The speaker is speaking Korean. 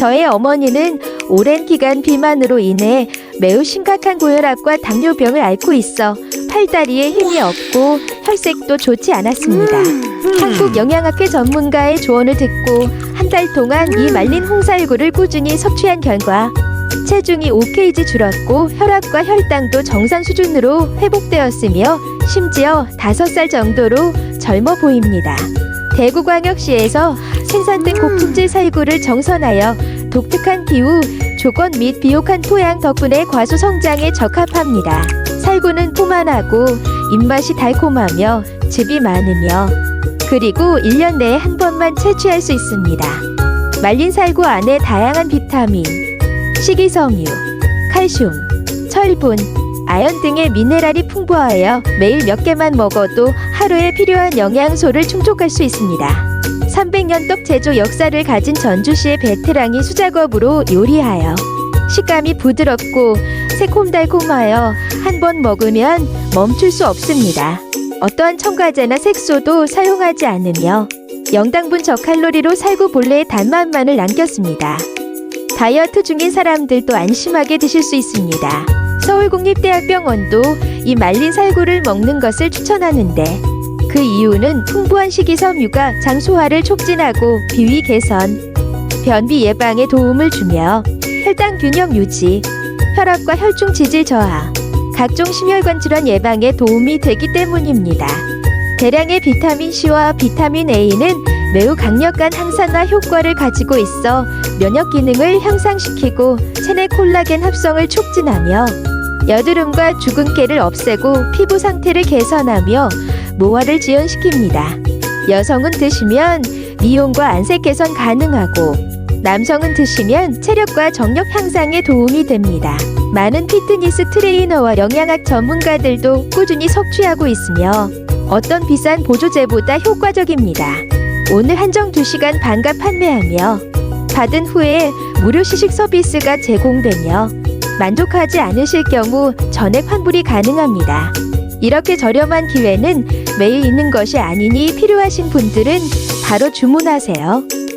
저의 어머니는 오랜 기간 비만으로 인해 매우 심각한 고혈압과 당뇨병을 앓고 있어 팔다리에 힘이 없고 혈색도 좋지 않았습니다. 한국 영양학회 전문가의 조언을 듣고 한 달 동안 이 말린 홍살구를 꾸준히 섭취한 결과 체중이 5kg 줄었고 혈압과 혈당도 정상 수준으로 회복되었으며 심지어 5살 정도로 젊어 보입니다. 대구광역시에서 생산된 고품질 살구를 정선하여 독특한 기후, 조건 및 비옥한 토양 덕분에 과수 성장에 적합합니다. 살구는 포만하고 입맛이 달콤하며 즙이 많으며 그리고 1년 내에 한 번만 채취할 수 있습니다. 말린 살구 안에 다양한 비타민, 식이섬유, 칼슘, 철분, 아연 등의 미네랄이 풍부하여 매일 몇 개만 먹어도 하루에 필요한 영양소를 충족할 수 있습니다. 300년 떡 제조 역사를 가진 전주시의 베테랑이 수작업으로 요리하여 식감이 부드럽고 새콤달콤하여 한 번 먹으면 멈출 수 없습니다. 어떠한 첨가제나 색소도 사용하지 않으며 영당분 저칼로리로 살구 본래의 단맛만을 남겼습니다. 다이어트 중인 사람들도 안심하게 드실 수 있습니다. 서울국립대학병원도 이 말린 살구를 먹는 것을 추천하는데 그 이유는 풍부한 식이섬유가 장 소화를 촉진하고 비위 개선, 변비 예방에 도움을 주며 혈당 균형 유지, 혈압과 혈중 지질 저하, 각종 심혈관 질환 예방에 도움이 되기 때문입니다. 대량의 비타민 C와 비타민 A는 매우 강력한 항산화 효과를 가지고 있어 면역 기능을 향상시키고 체내 콜라겐 합성을 촉진하며 여드름과 주근깨를 없애고 피부 상태를 개선하며 모화를 지연시킵니다. 여성은 드시면 미용과 안색 개선 가능하고 남성은 드시면 체력과 정력 향상에 도움이 됩니다. 많은 피트니스 트레이너와 영양학 전문가들도 꾸준히 섭취하고 있으며 어떤 비싼 보조제보다 효과적입니다. 오늘 한정 2시간 반값 판매하며 받은 후에 무료 시식 서비스가 제공되며 만족하지 않으실 경우 전액 환불이 가능합니다. 이렇게 저렴한 기회는 매일 있는 것이 아니니 필요하신 분들은 바로 주문하세요.